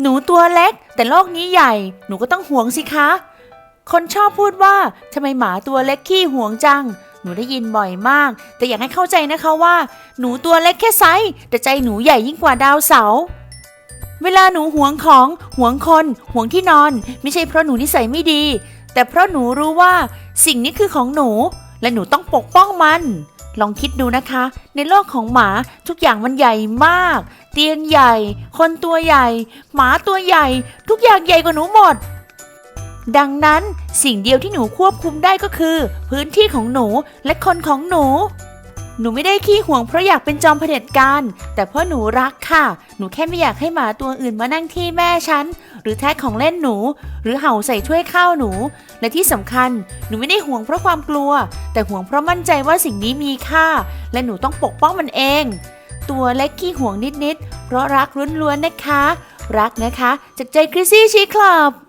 หนูตัวเล็ก แต่โลกนี้ใหญ่ หนูก็ต้องห่วงสิคะ คนชอบพูดว่าทำไมหมาตัวเล็กขี้ห่วงจัง หนูได้ยินบ่อยมาก แต่อยากให้เข้าใจนะคะว่า หนูตัวเล็กแค่ไซส์แต่ใจหนูใหญ่ยิ่งกว่าดาวเสาเวลาหนูห่วงของห่วงคนห่วงที่นอน ไม่ใช่เพราะหนูนิสัยไม่ดี แต่เพราะหนูรู้ว่าสิ่งนี้คือของหนู และหนูต้องปกป้องมัน ลองคิดดูนะคะ ในโลกของหมาทุกอย่างมันใหญ่มาก เตียงใหญ่ คนตัวใหญ่ หมาตัวใหญ่ ทุกอย่างใหญ่กว่าหนูหมด ดังนั้นสิ่งเดียวที่หนูควบคุมได้ก็คือ พื้นที่ของหนูและคนของหนู หนูไม่ได้ขี้ห่วงเพราะอยากเป็นจอมเผด็จการ แต่เพราะหนูรักค่ะ หนูแค่ไม่อยากให้หมาตัวอื่นมานั่งที่แม่ฉัน หรือแทะของเล่นหนู หรือเห่าใส่ถ้วยข้าวหนู และที่สำคัญ หนูไม่ได้ห่วงเพราะความกลัว แต่ห่วงเพราะมั่นใจว่าสิ่งนี้มีค่า และหนูต้องปกป้องมันเอง ตัวเล็กขี้ห่วงนิดๆ เพราะรักล้วนๆนะคะ รักนะคะ จากใจคริสซี่ชีคลับ